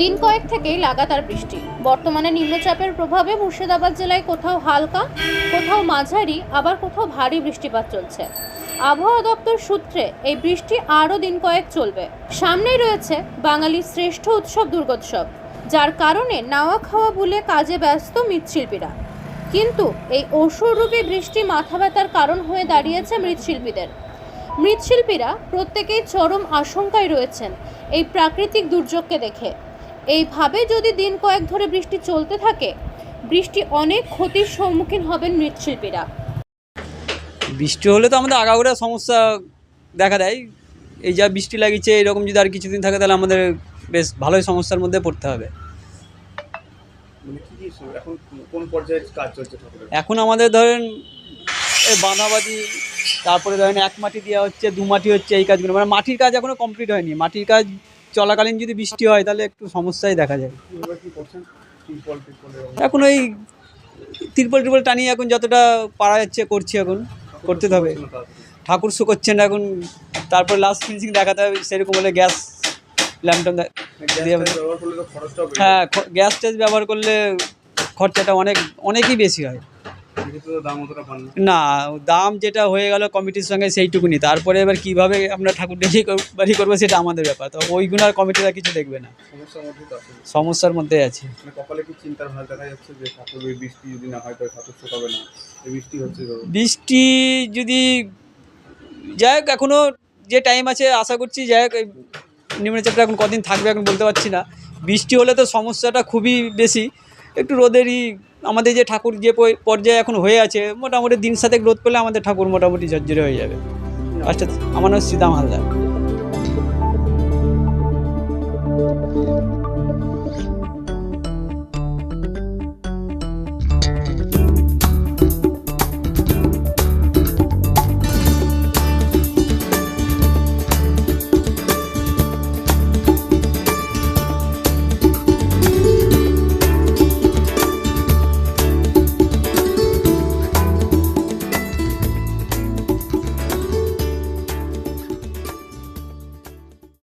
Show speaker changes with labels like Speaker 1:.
Speaker 1: দিন কয়েক থেকেই লাগাতার বৃষ্টি। বর্তমানে নিম্নচাপের প্রভাবে মুর্শিদাবাদ জেলায় কোথাও হালকা, কোথাও মাঝারি, আবার কোথাও ভারী বৃষ্টিপাত চলছে। আবহাওয়া দপ্তর সূত্রে এই বৃষ্টি আরও দিন কয়েক চলবে। সামনেই রয়েছে বাঙালির শ্রেষ্ঠ উৎসব দুর্গোৎসব, যার কারণে নাওয়া খাওয়া বলে কাজে ব্যস্ত মৃৎশিল্পীরা। কিন্তু এই অসুররূপী বৃষ্টি মাথা ব্যথার কারণ হয়ে দাঁড়িয়েছে মৃৎশিল্পীদের। মৃৎশিল্পীরা প্রত্যেকেই চরম আশঙ্কায় রয়েছেন এই প্রাকৃতিক দুর্যোগকে দেখে। এইভাবে যদি দিন কয়েক ধরে বৃষ্টি চলতে থাকে বৃষ্টি অনেক ক্ষতির সম্মুখীন হবেন মৃৎশিল্পীরা।
Speaker 2: বৃষ্টি হলে তো আমাদের আগাগোড়া সমস্যা দেখা দেয়। এই যা বৃষ্টি লাগিয়েছে এরকম যদি আর কিছুদিন থাকে তাহলে আমাদের বেশ ভালোই সমস্যার মধ্যে পড়তে হবে।
Speaker 3: মানে কি কি সু- এখন কোন পর্যায়ে কাজ চলছে ঠাকুরের?
Speaker 2: এখন আমাদের ধরেন এই বাঁধাবাদি তারপরে ধরেন এক মাটি দেওয়া হচ্ছে দু মাটি হচ্ছে এই কাজগুলো। মানে মাটির কাজ এখনও কমপ্লিট হয়নি। মাটির কাজ চলাকালীন যদি বৃষ্টি হয় তাহলে একটু সমস্যাই দেখা যায়। এখন ওই তিরপল টিরপল টানিয়ে এখন যতটা পারা যাচ্ছে করছি এখন করতে হবে। ঠাকুর শুকোচ্ছেন এখন তারপর লাস্ট ফিনিশিং দেখাতে হবে সেরকম হলে গ্যাস ল্যাম্পটন
Speaker 3: মানে
Speaker 2: হ্যাঁ গ্যাস ট্যাস ব্যবহার করলে খরচাটা অনেক অনেকই বেশি হয়।
Speaker 3: না।
Speaker 2: দাম যেটা হয়ে গেল কমিটির সঙ্গে সেইটুকুনি। তারপরে এবার কীভাবে আমরা ঠাকুর ডেলি বাড়ি করব সেটা আমাদের ব্যাপার। তো ওইগুলো আর কমিটিরা কিছু দেখবে না।
Speaker 3: সমস্যার মধ্যে আছে। মানে বৃষ্টি যদি
Speaker 2: যাই হোক এখনও যে টাইম আছে আশা করছি যাই হোক নিম্নচাপটা এখন কদিন থাকবে এখন বলতে পারছি না। বৃষ্টি হলে তো সমস্যাটা খুবই বেশি। একটু রোদেরই আমাদের যে ঠাকুর যে পর্যায়ে এখন হয়ে আছে, মোটামুটি দিন সাথে গ্রোথ পেলে আমাদের ঠাকুর মোটামুটি ঝরঝরে হয়ে যাবে। আচ্ছা আমার নাম শ্রীদাম হালদার